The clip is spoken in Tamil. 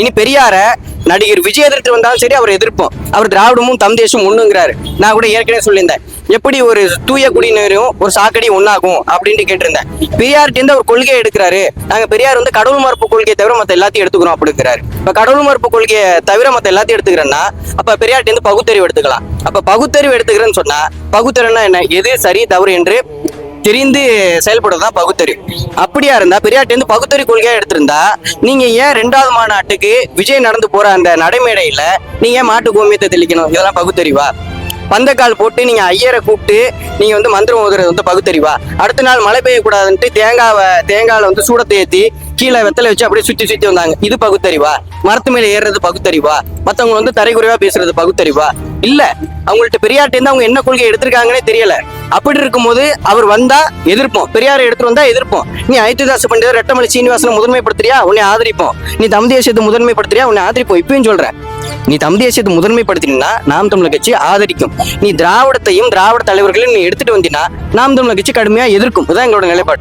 இனி பெரியார நடிகர் விஜய் எதிர்த்து வந்தாலும் சரி அவர் எதிர்ப்போம். அவர் திராவிடமும் தம் தேசம் ஒண்ணுங்கிறாரு. நான் கூட ஏற்கனவே சொல்லியிருந்தேன். எப்படி ஒரு தூய குடிநீரும் ஒரு சாக்கடி ஒன்னாகும் அப்படின்ட்டு கேட்டிருந்தேன். பெரியார்ட்ட ஒரு அவர் கொள்கையை எடுக்கிறாரு. நாங்க பெரியார் வந்து கடவுள் மறுப்பு கொள்கையை தவிர மத்த எல்லாத்தையும் எடுத்துக்கிறோம் அப்படிங்கிறாரு. இப்ப கடவுள் மறுப்பு கொள்கையை தவிர மத்த எல்லாத்தையும் எடுத்துக்கிறேன்னா அப்ப பெரியார்ட்ட பகுத்தறிவு எடுத்துக்கலாம். அப்ப பகுத்தறிவு எடுத்துக்கிறேன்னு சொன்னா பகுத்தறிவுனா என்ன? எது சரி தவறு என்று தெரிந்து செயல்படுறதுதான் பகுத்தறிவு அப்படியா இருந்தா பெரியார்ட்ட பகுத்தறி பகுத்தறிவு கொள்கையா எடுத்திருந்தா நீங்க ஏன் ரெண்டாவது மாநாட்டுக்கு விஜய் நடந்து போற அந்த நடைமேடையில நீங்க ஏன் மாட்டு கோமியத்தை தெளிக்கணும்? இதெல்லாம் பகுத்தறிவா பந்தக்கால் போட்டு நீங்க ஐயரை கூப்பிட்டு நீங்க வந்து மந்திரம் ஓதுறது வந்து பகுத்தறிவா அடுத்த நாள் மழை பெய்யக்கூடாதுன்ட்டு தேங்காவை தேங்காயில வந்து சூடத்தை ஏத்தி கீழே வெத்தலை வச்சு அப்படியே சுத்தி சுத்தி வந்தாங்க. இது பகுத்தறிவா மரத்து மேல ஏறுறது பகுத்தறிவா மத்தவங்க வந்து தரைக்குறைவா பேசுறது பகுத்தறிவா இல்ல அவங்கள்ட்ட பெரியாட்டேருந்து அவங்க என்ன கொள்கை எடுத்திருக்காங்கன்னே தெரியல. அப்படி இருக்கும்போது அவர் வந்தா எதிர்ப்போம். பெரியாரை எடுத்து வந்தா எதிர்ப்போம். நீ ஐத்துதாச பண்டிதர் ரெட்டமலை சீனிவாசனை முதன்மைப்படுத்துறியா? உன்னை ஆதரிப்போம். நீ தம் தேசியத்தை முதன்மைப்படுத்துறியா? உன்னை ஆதரிப்போம். இப்பயும் சொல்றேன். நீ தம் தேசியத்தை முதன்மைப்படுத்தினா நாம் தமிழர் கட்சி ஆதரிக்கும். நீ திராவிடத்தையும் திராவிட தலைவர்களையும் நீ எடுத்துட்டு வந்தீங்கன்னா நாம் தமிழர் கட்சி கடுமையா எதிர்க்கும். இதுதான் எங்களோட நிலைப்பாடு.